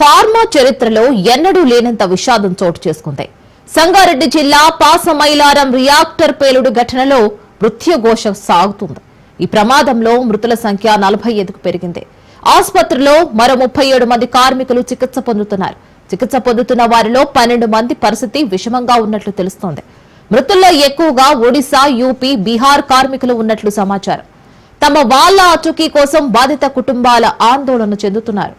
Pharma చరిత్రలో ఎన్నడూ లేనంత విషాదం చోటు చేసుకుంది. సంగారెడ్డి జిల్లా పాసమైలారం రియాక్టర్ పేలుడు ఘటనలో మృత్యుఘోష సాగుతుంది. ఈ ప్రమాదంలో మృతుల సంఖ్య నలభై ఐదుకు పెరిగింది. ఆసుపత్రిలో మరో ముప్పై ఏడు మంది కార్మికులు చికిత్స పొందుతున్నారు. చికిత్స పొందుతున్న వారిలో పన్నెండు మంది పరిస్థితి విషమంగా ఉన్నట్లు తెలుస్తోంది. మృతుల్లో ఎక్కువగా ఒడిశా యూపీ బీహార్ కార్మికులు ఉన్నట్లు సమాచారం. తమ వాళ్ళ ఆచూకీ కోసం బాధిత కుటుంబాల ఆందోళన చెందుతున్నారు.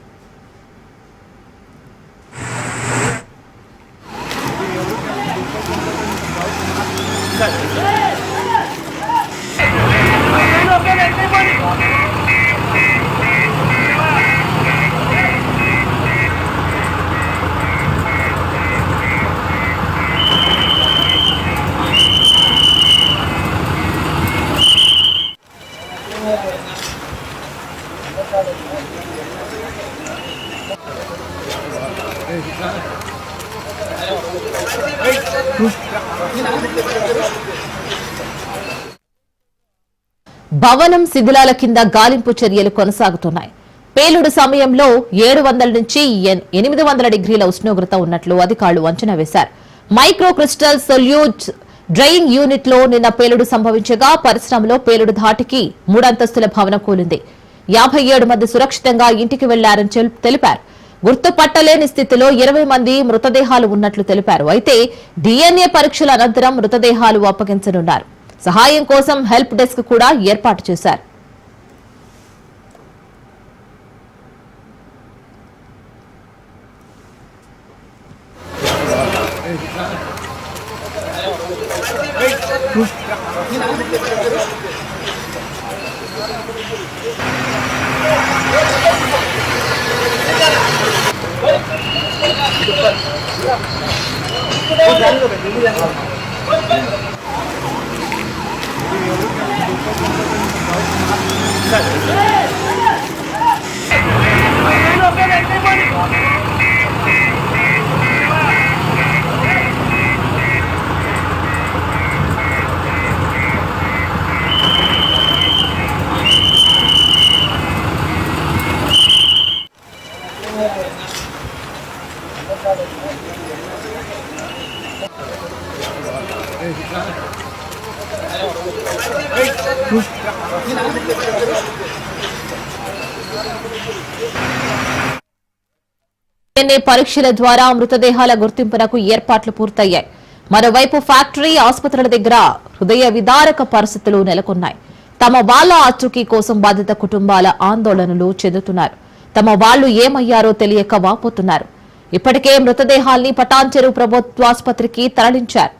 భవనం శిథిలాల కింద గాలింపు చర్యలు కొనసాగుతున్నాయి. పేలుడు సమయంలో ఏడు వందల నుంచి ఎనిమిది వందల డిగ్రీల ఉష్ణోగ్రత ఉన్నట్లు అధికారులు అంచనా వేశారు. మైక్రో క్రిస్టల్ సొల్యూట్ డ్రైయింగ్ యూనిట్లో నిన్న పేలుడు సంభవించగా పరిశ్రమలో పేలుడు ధాటికి మూడంతస్తుల భవనం కూలింది. యాభై ఏడు మంది సురక్షితంగా ఇంటికి వెళ్ళారని తెలిపారు. గుర్తుపట్టలేని స్థితిలో ఇరవై మంది మృతదేహాలు ఉన్నట్లు తెలిపారు. అయితే డిఎన్ఏ పరీక్షల అనంతరం మృతదేహాలు అప్పగించనున్నారు. సహాయం కోసం హెల్ప్ డెస్క్ కూడా ఏర్పాటు చేశారు. డిఎన్ఏ పరీక్షల ద్వారా మృతదేహాల గుర్తింపునకు ఏర్పాట్లు పూర్తయ్యాయి. మరోవైపు ఫ్యాక్టరీ ఆసుపత్రుల దగ్గర హృదయ విదారక పరిస్థితులు నెలకొన్నాయి. తమ వాళ్ళ ఆచూకీ కోసం బాధిత కుటుంబాల ఆందోళనలు చెందుతున్నారు. తమ వాళ్ళు ఏమయ్యారో తెలియక వాపోతున్నారు. ఇప్పటికే మృతదేహాల్ని పటాన్చెరు ప్రభుత్వాసుపత్రికి తరలించారు.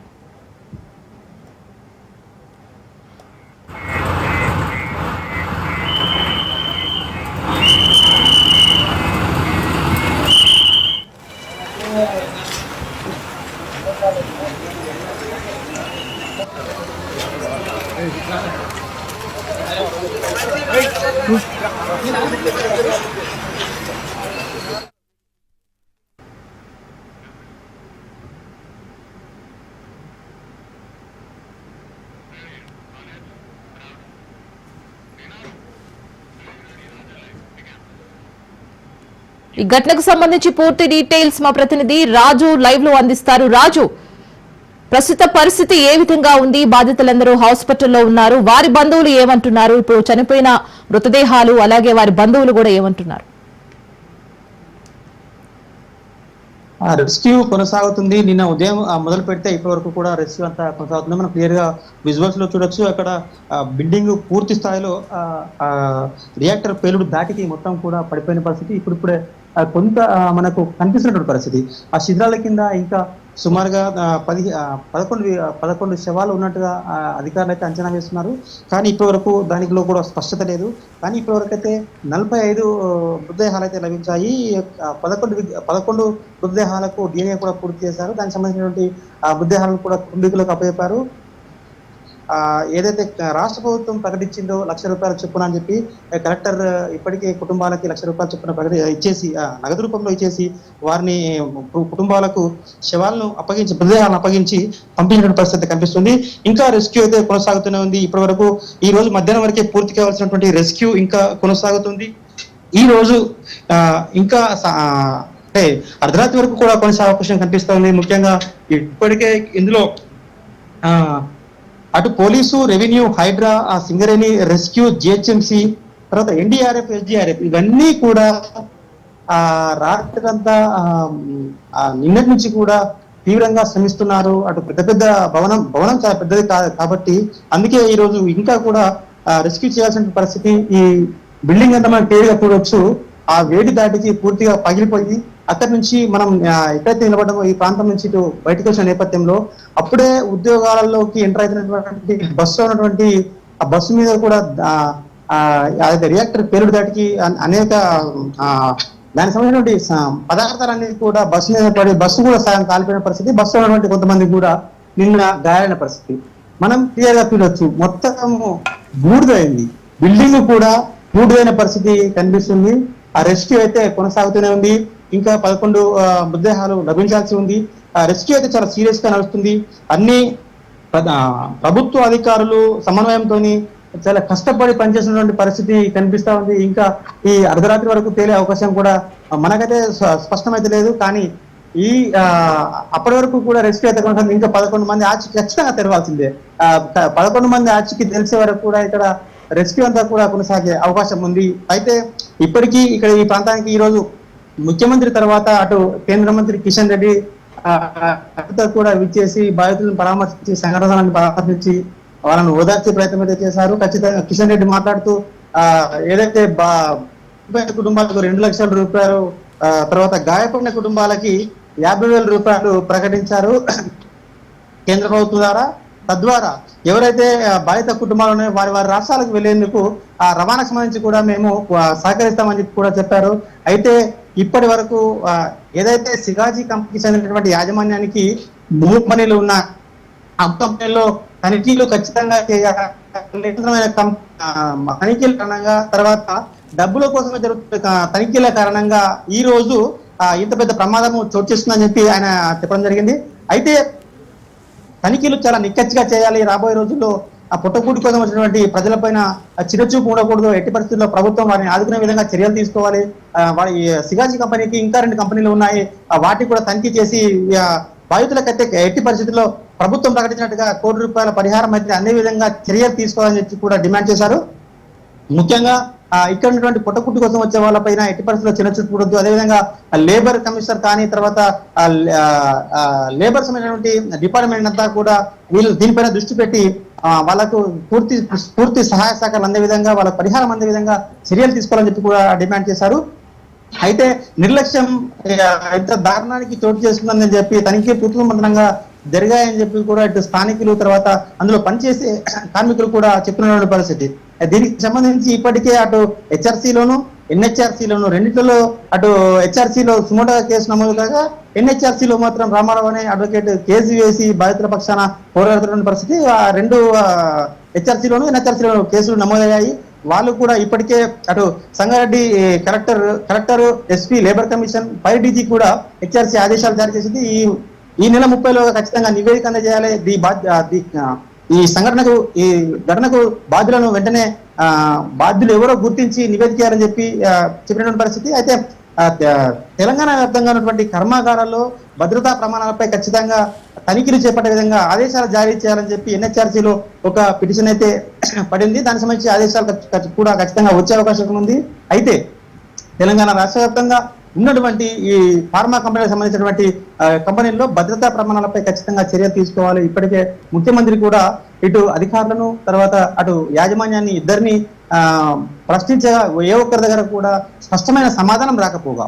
ఈ ఘటనకు సంబంధించి పూర్తి డీటెయిల్స్ మా ప్రతినిధి రాజు లైవ్లో అందిస్తారు. రాజు ప్రస్తుత పరిస్థితి ఏ విధంగా ఉంది? బాధితులందరూ హాస్పిటల్లో ఉన్నారు. వారి బంధువులు ఏమంటున్నారు? ఇప్పుడు చనిపోయిన మృతదేహాలు అలాగే వారి బంధువులు కూడా ఏమంటున్నారు? ఆ రెస్క్యూ కొనసాగుతుంది. నిన్న ఉదయం మొదలు పెడితే ఇప్పటి వరకు కూడా రెస్క్యూ అంతా కొనసాగుతుంది. మనం క్లియర్గా విజువల్స్లో చూడొచ్చు. అక్కడ బిల్డింగ్ పూర్తి స్థాయిలో రియాక్టర్ పేలుడు దాటికి మొత్తం కూడా పడిపోయిన పరిస్థితి. ఇప్పుడు ఇప్పుడే కొంత మనకు కనిపిస్తున్నటువంటి పరిస్థితి. ఆ శిథిరాల కింద ఇంకా సుమారుగా పది పదకొండు పదకొండు శవాలు ఉన్నట్టుగా అధికారులు అయితే అంచనా వేస్తున్నారు. కానీ ఇప్పటి వరకు దానిలో కూడా స్పష్టత లేదు. కానీ ఇప్పటి వరకు అయితే నలభై ఐదు మృతదేహాలు అయితే లభించాయి. పదకొండు పదకొండు మృతదేహాలకు డిఎన్ఏ కూడా పూర్తి చేశారు. దానికి సంబంధించినటువంటి మృతదేహాలను కూడా కుటుంబీకులకు అప్పచెప్పారు ఏదైతే రాష్ట్ర ప్రభుత్వం ప్రకటించిందో లక్ష రూపాయల చొప్పున అని చెప్పి కలెక్టర్ ఇప్పటికే కుటుంబాలకి లక్ష రూపాయల చొప్పున ప్రకటి ఇచ్చేసి నగదు రూపంలో ఇచ్చేసి వారిని కుటుంబాలకు శవాలను అప్పగించి మృతదేహాలను అప్పగించి పంపించిన పరిస్థితి కనిపిస్తుంది. ఇంకా రెస్క్యూ అయితే కొనసాగుతూనే ఉంది. ఇప్పటి వరకు ఈ రోజు మధ్యాహ్నం వరకే పూర్తి కావాల్సినటువంటి రెస్క్యూ ఇంకా కొనసాగుతుంది. ఈ రోజు ఇంకా అంటే అర్ధరాత్రి వరకు కూడా కొనసాగే అవకాశం కనిపిస్తోంది. ముఖ్యంగా ఇప్పటికే ఇందులో ఆ అటు పోలీసు రెవెన్యూ హైడ్రా ఆ సింగరేణి రెస్క్యూ జిహెచ్ఎంసి తర్వాత ఎన్డీఆర్ఎఫ్ ఎస్డిఆర్ఎఫ్ ఇవన్నీ కూడా ఆ రాత్రంతా నిన్నటి నుంచి కూడా తీవ్రంగా శ్రమిస్తున్నారు. అటు పెద్ద పెద్ద భవనం భవనం చాలా పెద్దది కాదు కాబట్టి అందుకే ఈ రోజు ఇంకా కూడా రెస్క్యూ చేయాల్సిన పరిస్థితి ఈ బిల్డింగ్ అంతా మనం క్లియర్గా చూడొచ్చు. ఆ వేడి దాటికి పూర్తిగా పగిలిపోయి అక్కడి నుంచి మనం ఎక్కడైతే నిలబడ్డామో ఈ ప్రాంతం నుంచి ఇటు బయటకు వచ్చిన నేపథ్యంలో అప్పుడే ఉద్యోగాలలోకి ఎంటర్ అవుతున్నటువంటి బస్సు ఉన్నటువంటి ఆ బస్సు మీద కూడా అదే రియాక్టర్ పేలుడు దాటికి అనేక దానికి సంబంధించినటువంటి పదార్థాలన్నీ కూడా బస్సు మీద పడి బస్సు కూడా సాయం కాలిపోయిన పరిస్థితి బస్సు ఉన్నటువంటి కొంతమంది కూడా నిన్న గాయాలైన పరిస్థితి. మనం క్లియర్గా చూడొచ్చు మొత్తం బూడిదైంది. బిల్డింగ్ కూడా బూడిదైన పరిస్థితి కనిపిస్తుంది. ఆ రెస్క్యూ అయితే కొనసాగుతూనే ఉంది. ఇంకా పదకొండు మృతదేహాలు లభించాల్సి ఉంది. ఆ రెస్క్యూ అయితే చాలా సీరియస్గా నడుస్తుంది. అన్ని ప్రభుత్వ అధికారులు సమన్వయంతో చాలా కష్టపడి పనిచేసినటువంటి పరిస్థితి కనిపిస్తా ఉంది. ఇంకా ఈ అర్ధరాత్రి వరకు తేలే అవకాశం కూడా మనకైతే స్పష్టమైతే లేదు. కానీ ఈ అప్పటి వరకు కూడా రెస్క్యూ అయితే కొనసాగుతుంది ఇంకా పదకొండు మంది ఆచి ఖచ్చితంగా తెరవాల్సిందే. పదకొండు మంది ఆచికి తెలిసే వరకు కూడా ఇక్కడ రెస్క్యూ అంతా కూడా కొనసాగే అవకాశం ఉంది. అయితే ఇప్పటికీ ఇక్కడ ఈ ప్రాంతానికి ఈ రోజు ముఖ్యమంత్రి తర్వాత అటు కేంద్ర మంత్రి కిషన్ రెడ్డి అంతా కూడా విచ్చేసి బాధితులను పరామర్శించి సంఘటనలను పరామర్శించి వాళ్ళని ఓదార్చే ప్రయత్నం అయితే చేశారు. ఖచ్చితంగా కిషన్ రెడ్డి మాట్లాడుతూ ఏదైతే బా కుటుంబాలకు రెండు లక్షల రూపాయలు తర్వాత గాయపడిన కుటుంబాలకి యాభై వేల రూపాయలు ప్రకటించారు కేంద్ర ప్రభుత్వం ద్వారా. తద్వారా ఎవరైతే బాధిత కుటుంబాలు ఉన్నాయో వారి వారి రాష్ట్రాలకు వెళ్ళేందుకు ఆ రవాణాకు సంబంధించి కూడా మేము సహకరిస్తామని చెప్పి కూడా చెప్పారు. అయితే ఇప్పటి వరకు ఏదైతే సిగాజీ కంపెనీకి చెందినటువంటి యాజమాన్యానికి భూ పనులు ఉన్న ఆ కంపెనీలో తనిఖీలు ఖచ్చితంగా చేయాలి. తనిఖీల కారణంగా తర్వాత డబ్బుల కోసమే జరుగుతున్న తనిఖీల కారణంగా ఈ రోజు ఇంత పెద్ద ప్రమాదం చోటు చేస్తుందని చెప్పి ఆయన చెప్పడం జరిగింది. అయితే తనిఖీలు చాలా నిక్కచ్చిగా చేయాలి. రాబోయే రోజుల్లో ఆ పుట్టకూటి కోసం వచ్చినటువంటి ప్రజలపైన చిరచూపు ఉండకూడదు. ఎట్టి పరిస్థితుల్లో ప్రభుత్వం వారిని ఆదుకునే విధంగా చర్యలు తీసుకోవాలి. వారి సిగాజీ కంపెనీకి ఇంకా రెండు కంపెనీలు ఉన్నాయి. వాటిని వాటికి కూడా తనిఖీ చేసి బాధితులకైతే ఎట్టి పరిస్థితుల్లో ప్రభుత్వం ప్రకటించినట్టుగా కోటి రూపాయల పరిహారం అయితే అన్ని విధంగా చర్యలు తీసుకోవాలని చెప్పి కూడా డిమాండ్ చేశారు. ముఖ్యంగా ఇక్కడ ఉన్నటువంటి పుట్టకుట్టు కోసం వచ్చే వాళ్ళపైన ఎట్టి పరిస్థితుల్లో చిన్న చూపకూడదు అదేవిధంగా లేబర్ కమిషనర్ కానీ తర్వాత లేబర్ సంబంధించినటువంటి డిపార్ట్మెంట్ అంతా కూడా వీళ్ళు దీనిపైన దృష్టి పెట్టి వాళ్ళకు పూర్తి పూర్తి సహాయ సహకారాలు అందే విధంగా వాళ్ళ పరిహారం అందే విధంగా చర్యలు తీసుకోవాలని చెప్పి కూడా డిమాండ్ చేశారు. అయితే నిర్లక్ష్యం ఆ, ఇంత దారుణానికి చోటు చేసుకుందని చెప్పి తనిఖీ పూర్తిమంతనంగా జరిగాయని చెప్పి కూడా ఇటు స్థానికులు తర్వాత అందులో పనిచేసే కార్మికులు కూడా చెప్తున్నటువంటి పరిస్థితి. దీనికి సంబంధించి ఇప్పటికే అటు హెచ్ఆర్సీలోను లోను రెండింటిలో లోను అటు హెచ్ఆర్సీలో లో కేసు నమోదు కాగా ఎన్హెచ్ఆర్సీలో లో మాత్రం రామారావు అనే అడ్వకేట్ కేసు వేసి బాధితుల పక్షాన పోరాడుతున్న పరిస్థితి ఆ రెండు హెచ్ఆర్సీ లోను కేసులు నమోదయ్యాయి. వాళ్ళు కూడా ఇప్పటికే అటు Sangareddy collector collector SP labour commission పై డీజీ కూడా హెచ్ఆర్సీ ఆదేశాలు జారీ చేసింది. ఈ ఈ నెల ముప్పైలో ఖచ్చితంగా నివేదిక అందజేయాలి. దీ బాధ్య ఈ సంఘటనకు ఈ ఘటనకు బాధ్యులను వెంటనే ఆ, బాధ్యులు ఎవరో గుర్తించి నివేదిక చేయాలని చెప్పి చెప్పినటువంటి పరిస్థితి. అయితే తెలంగాణ వ్యాప్తంగా ఉన్నటువంటి కర్మాగారాల్లో భద్రతా ప్రమాణాలపై ఖచ్చితంగా తనిఖీలు చేపట్టే విధంగా ఆదేశాలు జారీ చేయాలని చెప్పి ఎన్హెచ్ఆర్సీలో ఒక పిటిషన్ అయితే పడింది. దానికి సంబంధించి ఆదేశాలు కూడా ఖచ్చితంగా వచ్చే అవకాశం ఉంది. అయితే తెలంగాణ రాష్ట్ర వ్యాప్తంగా ఉన్నటువంటి ఈ ఫార్మా కంపెనీలకు సంబంధించినటువంటి కంపెనీల్లో భద్రతా ప్రమాణాలపై ఖచ్చితంగా చర్యలు తీసుకోవాలి. ఇప్పటికే ముఖ్యమంత్రి కూడా ఇటు అధికారులను తర్వాత అటు యాజమాన్యాన్ని ఇద్దరిని ప్రశ్నించగా ఏ ఒక్కరి దగ్గర కూడా స్పష్టమైన సమాధానం రాకపోగా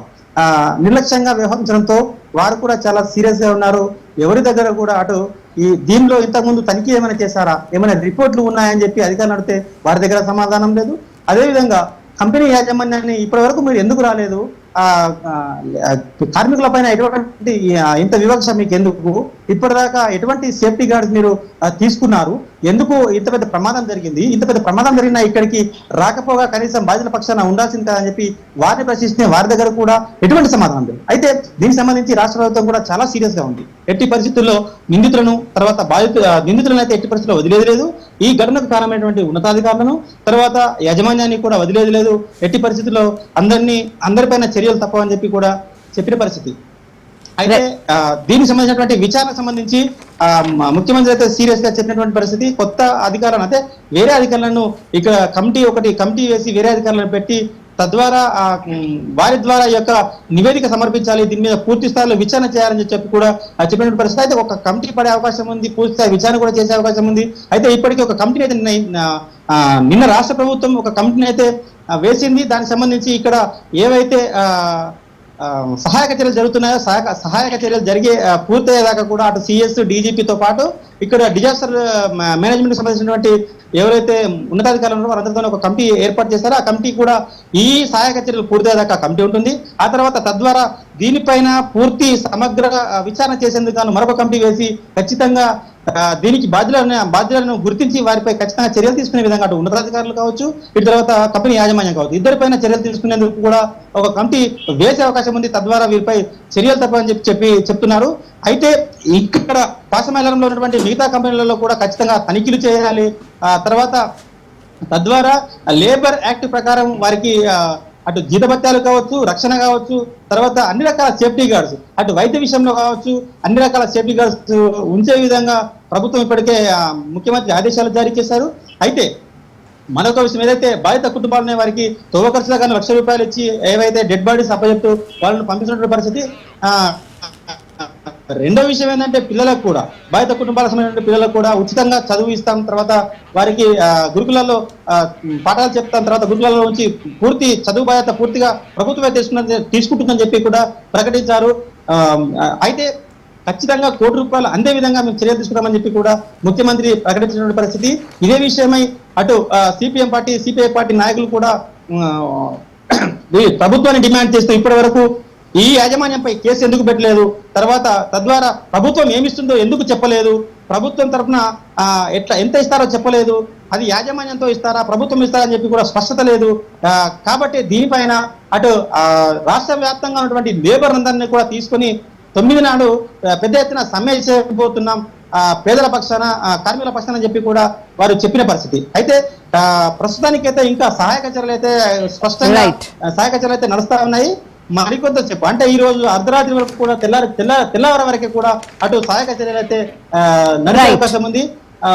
నిర్లక్ష్యంగా వ్యవహరించడంతో వారు కూడా చాలా సీరియస్గా ఉన్నారు. ఎవరి దగ్గర కూడా అటు ఈ దీనిలో ఇంతకుముందు తనిఖీ ఏమైనా చేశారా? ఏమైనా రిపోర్ట్లు ఉన్నాయని చెప్పి అధికారులు అడిగితే వారి దగ్గర సమాధానం లేదు. అదేవిధంగా కంపెనీ యాజమాన్యాన్ని ఇప్పటి వరకు మీరు ఎందుకు రాలేదు? కార్మికుల పైన ఎటువంటి ఇంత వివక్ష మీకు ఎందుకు ఇప్పటిదాకా ఎటువంటి సేఫ్టీ గార్డ్స్ మీరు తీసుకున్నారు? ఎందుకు ఇంత పెద్ద ప్రమాదం జరిగింది? ఇంత పెద్ద ప్రమాదం జరిగినా ఇక్కడికి రాకపోగా కనీసం బాధితుల పక్షాన ఉండాల్సింది అని చెప్పి వారిని ప్రశ్నిస్తే వారి దగ్గర కూడా ఎటువంటి సమాధానం లేదు. అయితే దీనికి సంబంధించి రాష్ట్ర ప్రభుత్వం కూడా చాలా సీరియస్గా ఉంది. ఎట్టి పరిస్థితుల్లో నిందితులను తర్వాత బాధితు నిందితులను అయితే ఎట్టి పరిస్థితుల్లో వదిలేదు లేదు. ఈ ఘటనకు కారణమైనటువంటి ఉన్నతాధికారులను తర్వాత యాజమాన్యాన్ని కూడా వదిలేదు లేదు. ఎట్టి పరిస్థితుల్లో అందరినీ అందరిపైన చర్యలు తప్పవని చెప్పి కూడా చెప్పిన పరిస్థితి. అయితే దీనికి సంబంధించినటువంటి విచారణకు సంబంధించి ముఖ్యమంత్రి అయితే సీరియస్గా చెప్పినటువంటి పరిస్థితి కొత్త అధికారులను అయితే వేరే అధికారులను ఇక్కడ కమిటీ ఒకటి కమిటీ వేసి వేరే అధికారులను పెట్టి తద్వారా ఆ, వారి ద్వారా యొక్క నివేదిక సమర్పించాలి దీని మీద పూర్తి స్థాయిలో విచారణ చేయాలని చెప్పి కూడా చెప్పిన పరిస్థితి. అయితే ఒక కమిటీ పడే అవకాశం ఉంది పూర్తి స్థాయి విచారణ కూడా చేసే అవకాశం ఉంది. అయితే ఇప్పటికీ ఒక కమిటీని అయితే నిన్న రాష్ట్ర ప్రభుత్వం ఒక కమిటీని అయితే వేసింది. దానికి సంబంధించి ఇక్కడ ఏవైతే ఆ, సహాయక చర్యలు జరుగుతున్నాయో? సహాయక సహాయక చర్యలు జరిగే పూర్తయ్యేదాకా కూడా అటు సిఎస్ డీజీపీతో పాటు ఇక్కడ డిజాస్టర్ మేనేజ్మెంట్ సంబంధించినటువంటి ఎవరైతే ఉన్నతాధికారులు ఉన్నారో వారందరితో ఒక కమిటీ ఏర్పాటు చేస్తారో ఆ కమిటీ కూడా ఈ సహాయక చర్యలు పూర్తయ్యేదాకా కమిటీ ఉంటుంది. ఆ తర్వాత తద్వారా దీనిపైన పూర్తి సమగ్ర విచారణ చేసేందుకు గాను మరొక కమిటీ వేసి ఖచ్చితంగా దీనికి బాధ్యులను బాధ్యులను గుర్తించి వారిపై ఖచ్చితంగా చర్యలు తీసుకునే విధంగా అటు ఉన్నతాధికారులు కావచ్చు ఇటు తర్వాత కంపెనీ యాజమాన్యం కావచ్చు. ఇద్దరిపైన చర్యలు తీసుకునేందుకు కూడా ఒక కమిటీ వేసే అవకాశం ఉంది. తద్వారా వీరిపై చర్యలు తప్పని చెప్పి చెప్పి చెప్తున్నారు. అయితే ఇక్కడ పాశమైలంలో ఉన్నటువంటి మిగతా కంపెనీలలో కూడా ఖచ్చితంగా తనిఖీలు చేయాలి. ఆ తర్వాత తద్వారా లేబర్ యాక్ట్ ప్రకారం వారికి అటు జీతభత్యాలు కావచ్చు రక్షణ కావచ్చు తర్వాత అన్ని రకాల సేఫ్టీ గార్డ్స్ అటు వైద్య విషయంలో కావచ్చు అన్ని రకాల సేఫ్టీ గార్డ్స్ ఉంచే విధంగా ప్రభుత్వం ఇప్పటికే ముఖ్యమంత్రి ఆదేశాలు జారీ చేశారు. అయితే మరొక విషయం ఏదైతే బాధిత కుటుంబాలనే వారికి తొవ్వ ఖర్చులో కానీ లక్ష రూపాయలు ఇచ్చి ఏవైతే డెడ్ బాడీస్ అప్పచెప్తూ వాళ్ళని పంపించినటువంటి పరిస్థితి రెండో విషయం ఏంటంటే పిల్లలకు కూడా బాధిత కుటుంబాల సంబంధించిన పిల్లలకు కూడా ఉచితంగా చదువు ఇస్తాం తర్వాత వారికి గురుకులలో పాఠాలు చెప్తాం తర్వాత గురుకులలో నుంచి పూర్తి చదువు బాధ్యత పూర్తిగా ప్రభుత్వమే తీసుకున్న తీసుకుంటుందని చెప్పి కూడా ప్రకటించారు. అయితే ఖచ్చితంగా కోటి రూపాయలు అందే విధంగా మేము చర్యలు తీసుకున్నామని చెప్పి కూడా ముఖ్యమంత్రి ప్రకటించినటువంటి పరిస్థితి. ఇదే విషయమై అటు సిపిఎం పార్టీ సిపిఐ పార్టీ నాయకులు కూడా ప్రభుత్వాన్ని డిమాండ్ చేస్తూ ఇప్పటి వరకు ఈ యాజమాన్యంపై కేసు ఎందుకు పెట్టలేదు? తర్వాత తద్వారా ప్రభుత్వం ఏమిస్తుందో ఎందుకు చెప్పలేదు? ప్రభుత్వం తరఫున ఎట్లా ఎంత ఇస్తారో చెప్పలేదు. అది యాజమాన్యంతో ఇస్తారా? ప్రభుత్వం ఇస్తారా అని చెప్పి కూడా స్పష్టత లేదు. కాబట్టి దీనిపైన అటు రాష్ట్ర వ్యాప్తంగా ఉన్నటువంటి లేబర్ అందరినీ కూడా తీసుకొని తొమ్మిది నాడు పెద్ద ఎత్తున సమ్మె చేయబోతున్నాం ఆ, పేదల పక్షాన కార్మికుల పక్షాన చెప్పి కూడా వారు చెప్పిన పరిస్థితి. అయితే ప్రస్తుతానికైతే ఇంకా సహాయక చర్యలు అయితే స్పష్టంగా సహాయక చర్యలు అయితే నడుస్తా ఉన్నాయి. మరికొంత చెప్పు అంటే ఈ రోజు అర్ధరాత్రి వరకు కూడా తెల్లారి తెల్ల తెల్లవారి వరకు కూడా అటు సహాయక చర్యలు అయితే నడిచే. అవకాశం ఉంది. ఆ,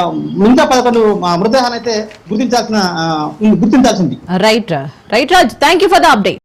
ఇంకా పదకొండు మృతదేహాలు అయితే గుర్తించాల్సిన గుర్తించాల్సింది. Right right Raj thank you for the update